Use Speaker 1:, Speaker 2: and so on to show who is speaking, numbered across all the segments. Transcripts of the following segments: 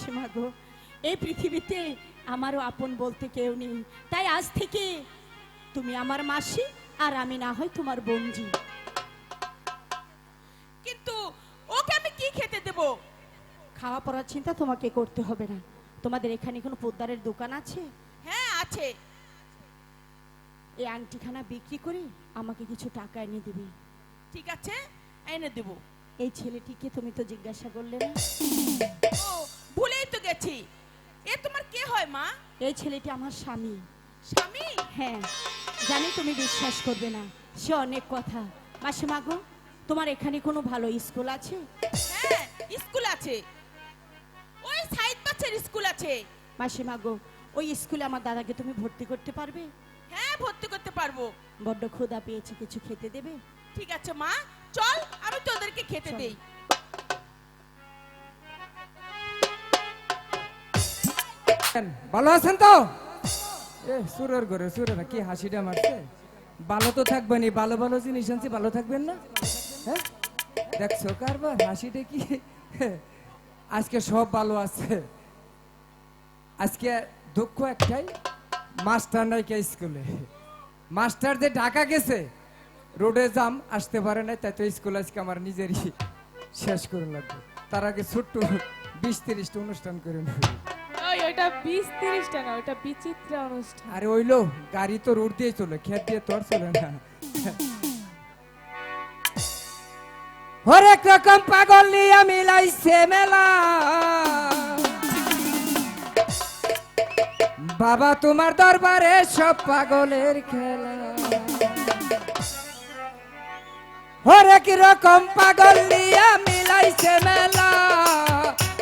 Speaker 1: মাসিমা গো এই পৃথিবীতে আমারও আপন বলতে কেউ নেই। তাই আজ থেকে তুমি আমার মাসি আর আমি না হয় তোমার বঞ্জি
Speaker 2: কিন্তু ওকে আমি কি খেতে দেব?
Speaker 1: খাওয়া পড়ার চিন্তা তোমাকে করতে হবে না। তোমাদের এখানে কোনো পোদ্দারের দোকান আছে?
Speaker 2: হ্যাঁ আছে।
Speaker 1: এই আংটিখানা বিক্রি করে আমাকে কিছু টাকা এনে দিবে।
Speaker 2: ঠিক আছে, এনে দেব।
Speaker 1: এই ছেলেটিকে তুমি তো জিজ্ঞাসা করলে না।
Speaker 2: ভুলেই তো গেছি। এ তোমার কে হয় মা?
Speaker 1: এই ছেলেটি আমার স্বামী।
Speaker 2: স্বামী?
Speaker 1: হ্যাঁ জানি তুমি বিশ্বাস করবে না সে অনেক কথা। মাসিমা গো তোমার এখানে কোনো ভালো স্কুল আছে?
Speaker 2: হ্যাঁ স্কুল আছে। ওই সাইড বাচ্চার স্কুল আছে।
Speaker 1: মাসিমা গো ওই স্কুলে আমার দাদাকে তুমি ভর্তি করতে পারবে?
Speaker 2: হ্যাঁ ভর্তি করতে পারব।
Speaker 1: বড্ড ক্ষুধা পেয়েছে কিছু খেতে দেবে?
Speaker 2: ঠিক আছে মা। চল আমি তোদেরকে খেতে দেই।
Speaker 3: ভালো আছেন তো? এ, সুরের ঘরে সুরে কি হাসিটা মারছে? ভালো তো থাকবেন ভালো ভালো জিনিস আনছি, ভালো থাকবেন না? হ্যাঁ? দেখছ, কারবার, হাসিটা কি? আজকে সব ভালো আছে। আজকে দুঃখ একটাই, মাস্টার নাই কে স্কুলে। মাস্টার যে ঢাকা গেছে, রোডে জাম, আসতে পারে না তাই তো স্কুল আজকে আমার নিজেরই শেষ করে লাগবে। তার আগে ছোট্ট বিশ তিরিশটা অনুষ্ঠান করে নেবে।
Speaker 4: বিচিত্র অনুষ্ঠান।
Speaker 3: আরে ওইলো, গাড়ি তো রোড দিয়ে চলে, খেত দিয়ে চলে না। রকম পাগল মেলা। বাবা, তোমার দরবারে সব পাগলের খেলা। হরেক রকম পাগল নিয়ে মিলাইছে মেলা।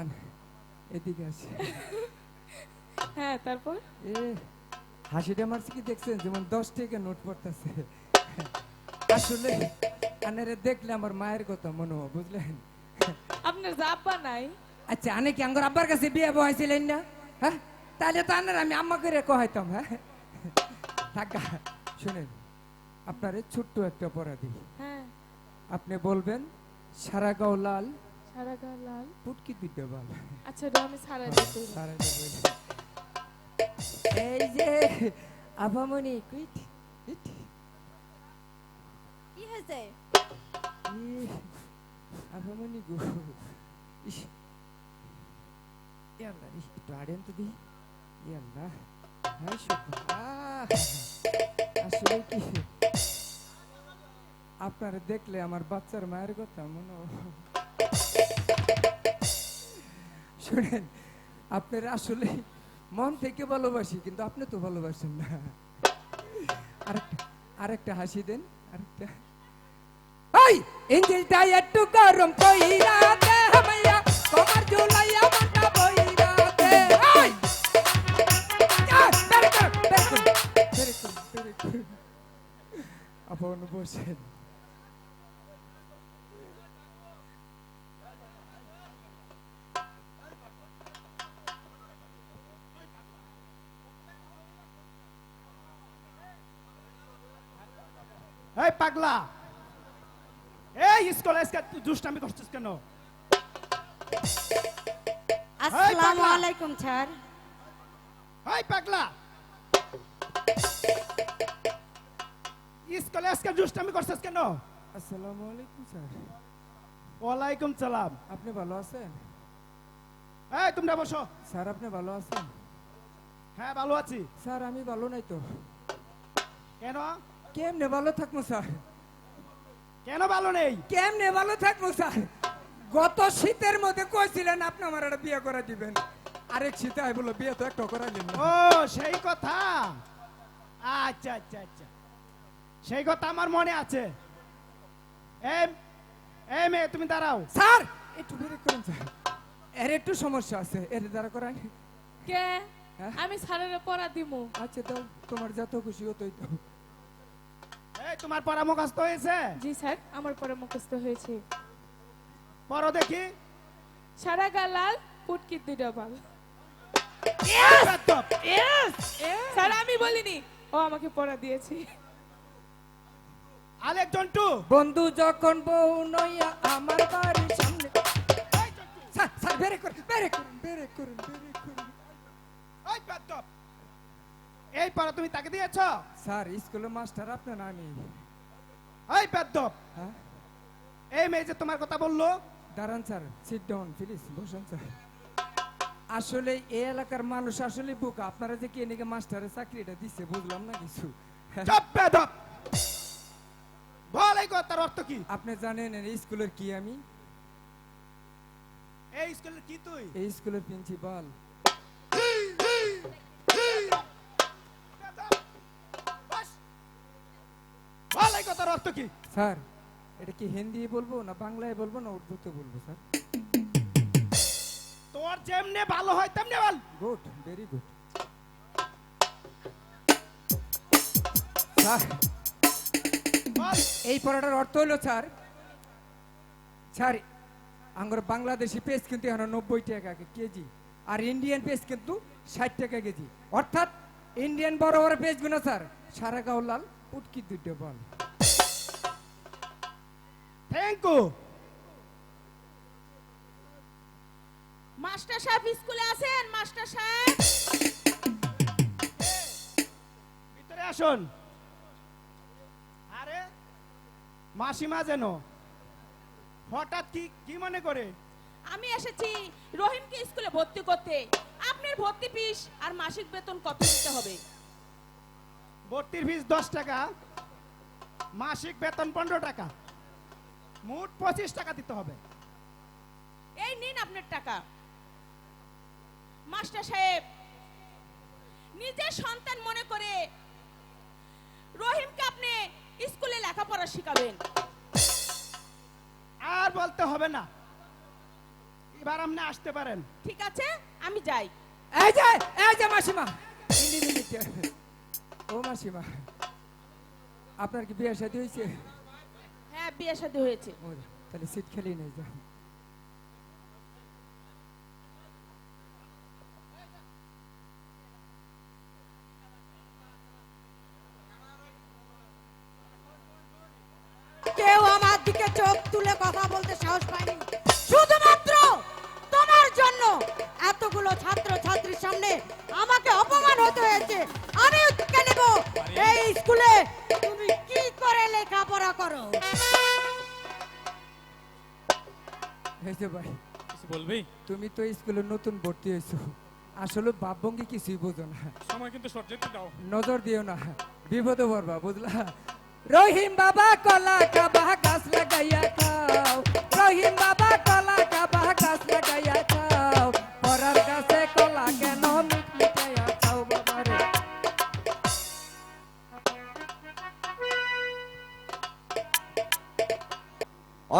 Speaker 3: আম্মা এদিকে আছে
Speaker 4: হ্যাঁ তারপর?
Speaker 3: এ হাসিটা মারছে কি দেখছেন? যেমন দশ টাকা নোট পড়তেছে। আসলে আনারে দেখলে আমার মায়ের কথা মনে হয় বুঝলেন?
Speaker 4: আপনার জাব্বা নাই?
Speaker 3: আচ্ছা আনে কি আঙ্গর আব্বার কাছে বিয়ে বহাইছিলেন না? হ্যাঁ? তাহলে তো আনার আমি আম্মা করে কহাইতাম হ্যাঁ? থাকা শুনেন আপনার ছোট্ট একটা অপরাধী।
Speaker 4: হ্যাঁ।
Speaker 3: আপনি বলবেন সারা গাও লাল
Speaker 4: সারা গা লাল
Speaker 3: পুটকি দুইটা বাল।
Speaker 4: আচ্ছা এটা আমি সারা দিতে
Speaker 3: সারা গায়ে বলবেন। এই যে আভামনি কুইট ইট
Speaker 5: কি হয়েছে?
Speaker 3: ই, আভামনি গো। ইস। ইয়াল্লা ইস, একটু আড়েন তো দি ইয়াল্লা হাই শুক্র আসলে কি? আপনারা দেখলে আমার বাচ্চার মায়ের কথা মনে হয়। শুনেন, আপনার আসলে মন থেকে ভালোবাসি, কিন্তু আপনি তো ভালোবাসেন না। আরেকটা আরেকটা হাসি দেন, আরেকটা। ওই ইঞ্জিনটা একটু গরম কইরা। আপন বসেন।
Speaker 6: এই পাগলা। এই স্কুলে আজকে তুই দুষ্টামি করছিস কেন?
Speaker 5: আসসালামু। আলাইকুম স্যার।
Speaker 6: এই পাগলা। স্কুলে আজকে দুষ্টামি করছিস কেন?
Speaker 3: আসসালামু আলাইকুম স্যার।
Speaker 6: ওয়ালাইকুম সালাম।
Speaker 3: আপনি ভালো আছেন?
Speaker 6: এই তোমরা বসো।
Speaker 3: স্যার আপনি ভালো আছেন?
Speaker 6: হ্যাঁ ভালো আছি।
Speaker 3: স্যার আমি ভালো নাই তো।
Speaker 6: কেন?
Speaker 3: কেমনে ভালো থাকব স্যার?
Speaker 6: কেন ভালো নেই?
Speaker 3: কেমনে ভালো থাকব স্যার? গত শীতের মধ্যে কইছিলেন আপনি আমার একটা বিয়ে করে দিবেন। আরেক শীতে আই বলো বিয়ে তো একটা
Speaker 6: ও সেই কথা? আচ্ছা আচ্ছা আচ্ছা। সেই কথা আমার মনে আছে। এই এই মেয়ে তুমি দাঁড়াও।
Speaker 3: স্যার একটু বেরে করুন স্যার। এর একটু সমস্যা আছে এর দ্বারা করাই।
Speaker 4: কে?
Speaker 3: হ্যাঁ?
Speaker 4: আমি সারারে পড়া দিমু।
Speaker 3: আচ্ছা দাও তোমার যত খুশি হতোই দাও।
Speaker 6: তোমার পরামর্শ হয়েছে?
Speaker 4: জি স্যার আমার মুখস্থ হয়েছে।
Speaker 6: পড়ো দেখি।
Speaker 4: সারা গা লাল পুটকি দুইটা বাল। স্যার আমি বলিনি ও আমাকে পড়া দিয়েছে।
Speaker 6: আলেক জন্টু।
Speaker 3: বন্ধু যখন বউ নইয়া আমার বাড়ির সামনে স্যার স্যার বেরে করুন বেরে করুন বেরে করুন বেরে করুন।
Speaker 6: ওই। এই পড়া তুমি তাকে দিয়েছ?
Speaker 3: স্যার স্কুলে মাস্টার আপনার আমি
Speaker 6: ওই বেদ্যপ।
Speaker 3: হ্যাঁ?
Speaker 6: এই মেয়ে যে তোমার কথা বলল?
Speaker 3: দাঁড়ান স্যার সিট ডাউন প্লিজ বসুন স্যার। আসলে এই এলাকার মানুষ আসলে বুক। আপনারা যে কে নাকি মাস্টারের চাকরিটা দিচ্ছে বুঝলাম না কিছু।
Speaker 6: চপ বল এই কথার অর্থ কি?
Speaker 3: আপনি জানেন এই স্কুলের কি আমি?
Speaker 6: এই স্কুলের কি তুই?
Speaker 3: এই স্কুলের প্রিন্সিপাল
Speaker 6: অর্থ কি?
Speaker 3: স্যার এটা কি হিন্দি বলব না বাংলায় বলব না উর্দুতে বলব স্যার?
Speaker 6: তোর যেমনে ভালো হয় তেমনি বল।
Speaker 3: Good very good. স্যার
Speaker 6: বল।
Speaker 3: এই পড়াটার অর্থ হলো স্যার স্যার আঙ্গুর বাংলাদেশি পেজ কিন্তু এখন নব্বই টাকা কেজি আর ইন্ডিয়ান পেজ কিন্তু ষাট টাকা কেজি। অর্থাৎ ইন্ডিয়ান বড় বড় পেজগুলো স্যার সারা গাও লাল পুটকি দুটো বল।
Speaker 6: থ্যাংক ইউ
Speaker 2: মাস্টার সাহেব স্কুলে আছেন মাস্টার সাহেব
Speaker 6: ভিতরে আসুন। আরে মাসিমা যেন। হঠাৎ কি কি মনে করে?
Speaker 2: আমি এসেছি রহিমকে স্কুলে ভর্তি করতে। আপনার ভর্তি ফিস আর মাসিক বেতন কত দিতে হবে?
Speaker 6: ভর্তির ফিস দশ টাকা মাসিক বেতন পনেরো টাকা। মোট পঁচিশ টাকা দিতে হবে।
Speaker 2: এই নিন আপনার টাকা। মাস্টার সাহেব নিজের সন্তান মনে করে রহিমকে আপনি স্কুলে লেখাপড়া শিখাবেন।
Speaker 6: আর বলতে হবে না। এবার আপনি আসতে পারেন।
Speaker 2: ঠিক আছে আমি যাই।
Speaker 3: এই যে এই যে মাসিমা। ও মাসিমা আপনার কি বিয়ে শাদী হয়েছে?
Speaker 2: হ্যাঁ বিয়ে শাদী হয়েছে।
Speaker 3: তাহলে সিট খেলি নেই যা।
Speaker 5: কেউ আমার দিকে চোখ তুলে কথা বলতে সাহস পায়নি। শুধুমাত্র তোমার জন্য এতগুলো ছাত্র ছাত্রীর সামনে আমাকে অপমান হতে হয়েছে। আমি উৎকে নেব। এই স্কুলে তুমি করে লেখাপড়া করো।
Speaker 3: এই যে ভাই
Speaker 7: কিছু বলবি?
Speaker 3: তুমি তো স্কুলে নতুন ভর্তি হয়েছো। আসলে ভাবভঙ্গি কিছুই বোঝো না।
Speaker 7: সময় কিন্তু শর্ট যেতে দাও।
Speaker 3: নজর দিও না। বিপদে পড়বা বুঝলা? রহিম বাবা কলা কাবা গাছ লাগাইয়া খাও। রহিম বাবা কলা কাবা গাছ লাগাইয়া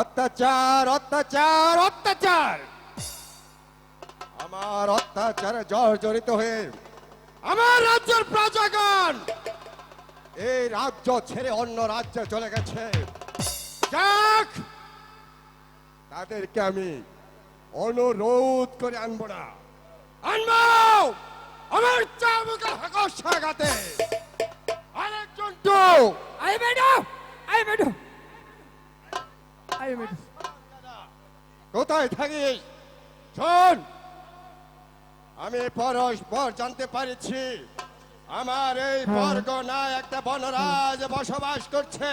Speaker 8: অত্যাচার অত্যাচার অত্যাচার। আমার অত্যাচারে জর্জরিত হয়ে আমার রাজ্যের প্রজাগণ এই রাজ্য ছেড়ে অন্য রাজ্যে চলে গেছে। যাক, তাদেরকে আমি অনুরোধ করে আনব না। আনব! আমার চাবুকে হাকসাগাতে আরেকজন তো
Speaker 3: আই ম্যাডাম আই ম্যাডাম
Speaker 8: কোথায় থাকিস শোন আমি পরস্পর জানতে পারছি আমার এই বর্গ না একটা বনরাজ বসবাস করছে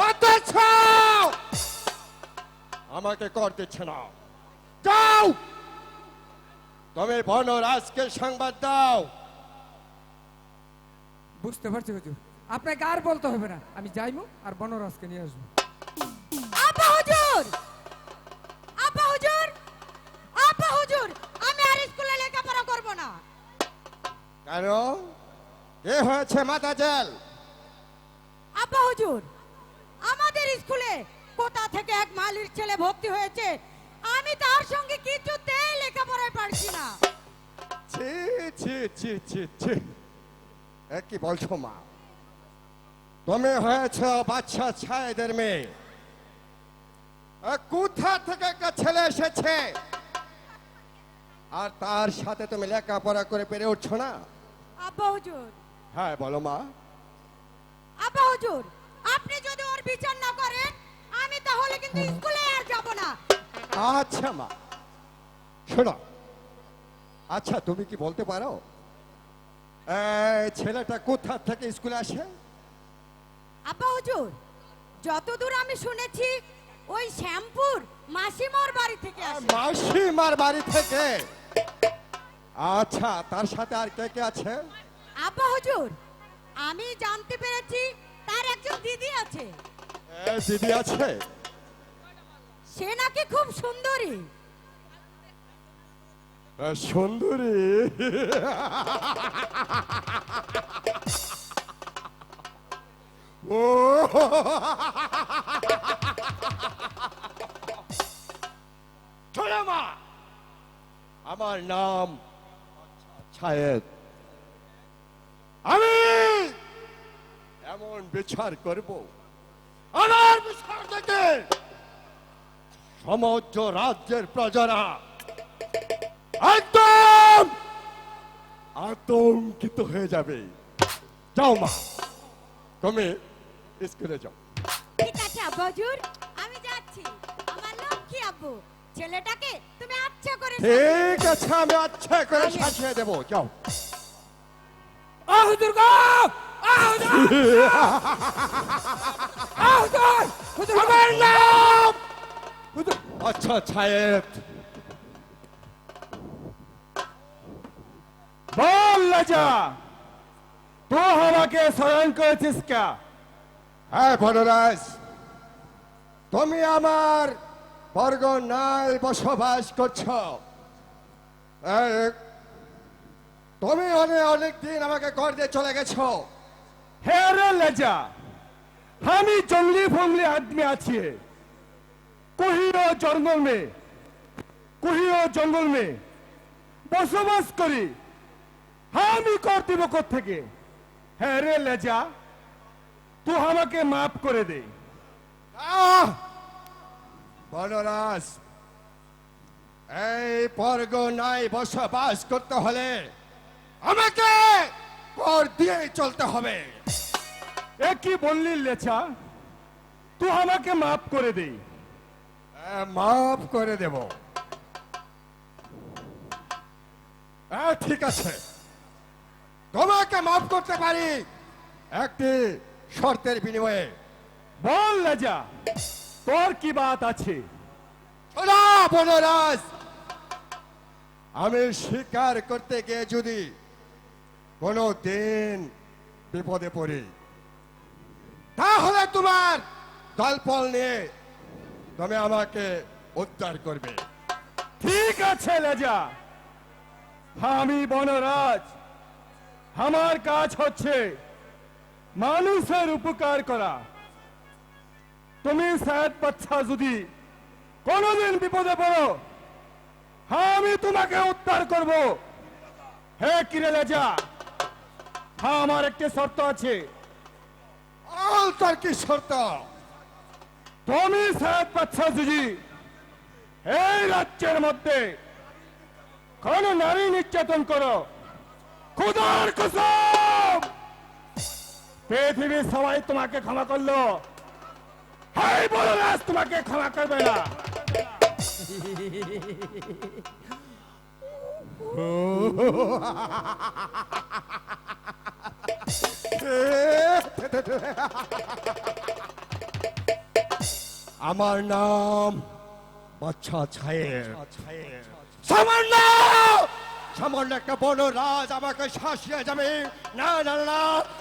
Speaker 8: অথচ আমাকে কর দিচ্ছে না যাও তুমি বনরাজকে সংবাদ দাও
Speaker 3: বুঝতে পারছি হুজুর আপনাকে আর বলতে হবে না। আমি যাইমু আর বনরাজকে নিয়ে আসব।
Speaker 5: আপা হুজুর! আপা হুজুর! আপা হুজুর! আমি আর স্কুলে লেখাপড়া করব না।
Speaker 8: কেন কে হয়েছে মাতা জেল।
Speaker 5: আপা হুজুর আমাদের স্কুলে কোথা থেকে এক মালির ছেলে ভর্তি হয়েছে আমি তার সঙ্গে কিছুতেই লেখাপড়ায় পারছি না।
Speaker 8: ছি ছি ছি ছি ছি। এ কি বলছো মা? তুমি হয়েছ বাচ্চা ছায়েদের মেয়ে। এ কোথা থেকে একটা ছেলে এসেছে? আর তার সাথে তুমি লেখাপড়া করে পেরে উঠছো না?
Speaker 5: আব্বা হুজুর।
Speaker 8: হ্যাঁ বলো মা।
Speaker 5: আব্বা হুজুর আপনি যদি ওর বিচার না করেন আমি তাহলে কিন্তু স্কুলে আর যাব না।
Speaker 8: আচ্ছা মা। শোনো। আচ্ছা তুমি কি বলতে পারো? এই ছেলেটা কোথা থেকে স্কুলে আসে?
Speaker 5: আব্বা হুজুর যতদূর আমি শুনেছি ওই শ্যামপুর মাসিমার বাড়ি থেকে আসে।
Speaker 8: মাসিমার বাড়ি থেকে? আচ্ছা তার সাথে আর কে কে আছে?
Speaker 5: আব্বা হুজুর আমি জানতে পেরেছি তার একজন দিদি আছে।
Speaker 8: এ, দিদি আছে?
Speaker 5: সে নাকি খুব সুন্দরী।
Speaker 8: সুন্দরী? মা। আমার নাম আমি এমন বিচার করব, আমার বিচার থেকে সমগ্র রাজ্যের প্রজারা একদম আতঙ্কিত হয়ে যাবে। যাও মা। তুমি স্কুলে যাও
Speaker 5: ঠিক আছে আব্বা আমি যাচ্ছি। আমার লক্ষ্মী আব্বু ছেলেটাকে তুমি আচ্ছা করে
Speaker 8: ঠিক আছে আমি আচ্ছা করে সাজিয়ে দেবো। যাও।
Speaker 3: আহ দুর্গা আহ আহ হুজুর!
Speaker 8: আচ্ছা, আচ্ছা সাহেব
Speaker 6: বল রাজা। তুই আমাকে স্মরণ করেছিস কা?
Speaker 8: হ্যাঁ তুমি আমার বর্গনায় বসবাস করছ। তুমি অনেক অনেক দিন আমাকে কর দিয়ে চলে গেছ।
Speaker 6: হে রে লেজা, আমি জঙ্গলি ফঙ্গলি আদমি আছি। কহিও জঙ্গল মে কহিও জঙ্গল মে, বসবাস করি। আমি কর্তৃব থেকে। হ্যাঁ রে লেজা তুই আমাকে মাফ করে দে
Speaker 8: আহ! বনরাজ এই পরগনায় বসবাস করতে হলে আমাকে কর দিয়ে চলতে হবে
Speaker 9: এ কি বললি লেছা তুই আমাকে মাফ করে দে
Speaker 8: মাফ করে দেব আহ, ঠিক আছে তোমাকে মাফ করতে পারি। একটি শর্তের বিনিময়ে।
Speaker 9: বল লেজা তোর কি বাত আছে?
Speaker 8: বনরাজ। আমি স্বীকার করতে গিয়ে যদি কোনো দিন বিপদে পড়ি তাহলে তোমার দলপল নিয়ে তুমি আমাকে উদ্ধার করবে।
Speaker 9: ঠিক আছে লেজা আমি বনরাজ আমার কাজ হচ্ছে মানুষের উপকার করা। তুমি সাহেব বাচ্চা যদি কোনোদিন বিপদে পড়ো হ্যাঁ আমি তোমাকে উদ্ধার করব। হে কিরে লেজা হ্যাঁ আমার একটি শর্ত আছে।
Speaker 8: আল তার কি শর্ত?
Speaker 9: তুমি সাহেব বাচ্চা যদি এই রাজ্যের মধ্যে কোন নারী নির্যাতন করো খুদার কসম। পৃথিবীর সবাই তোমাকে ক্ষমা করল। হাই বলো রাজ তোমাকে ক্ষমা করবে না।
Speaker 8: আমার নাম বাচ্চা ছায়ের। সামান্য রাজ আমাকে শাসিয়ে যাবে। না না না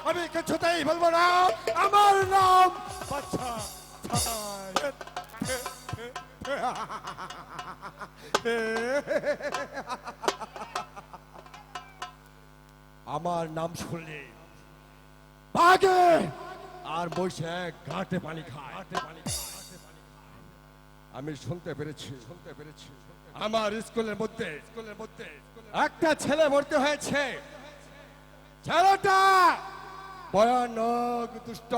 Speaker 8: আমি কিছুতেই বলব না। আমার নাম বাচ্চা। আমার নাম শুনলে বাগে আর বসে ঘাটে পানি খায়। পানি আমি শুনতে পেরেছি। শুনতে পেরেছি। আমার স্কুলের মধ্যে স্কুলের মধ্যে একটা ছেলে ভর্তি হয়েছে। ছেলেটা ভয়ানক দুষ্ট।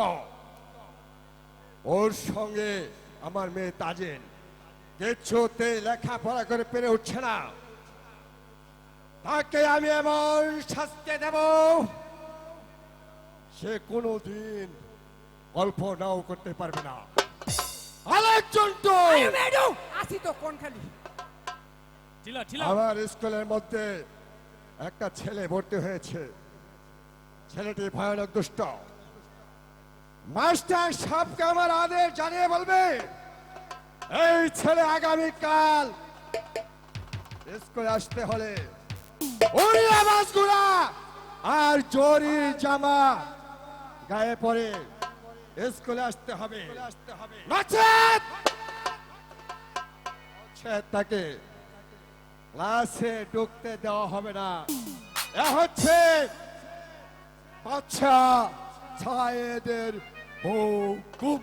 Speaker 8: ওর সঙ্গে আমার মেয়ে তাজেল কিছুতে লেখাপড়া করে পেরে উঠছে না। তাকে আমি এমন শাস্তি দেব, সে কোনোদিন কল্পনাও করতে পারবে না। আরেকজন তো
Speaker 3: আসি তো কোন খালি।
Speaker 8: আমার স্কুলের মধ্যে একটা ছেলে ভর্তি হয়েছে। ছেলেটি ভয়ানক দুষ্ট। মাস্টার সাহেবকে আমার আদেশ জানিয়ে বলবে এই ছেলে আগামীকাল স্কুলে আসতে হলে উড়িয়া বাসগুলা আর জরি জামা গায়ে পরে স্কুলে আসতে হবে। নচেত! নচেত তাকে ক্লাসে ঢুকতে দেওয়া হবে না। এ হচ্ছে বাচ্চা ছায়েদের হুকুম।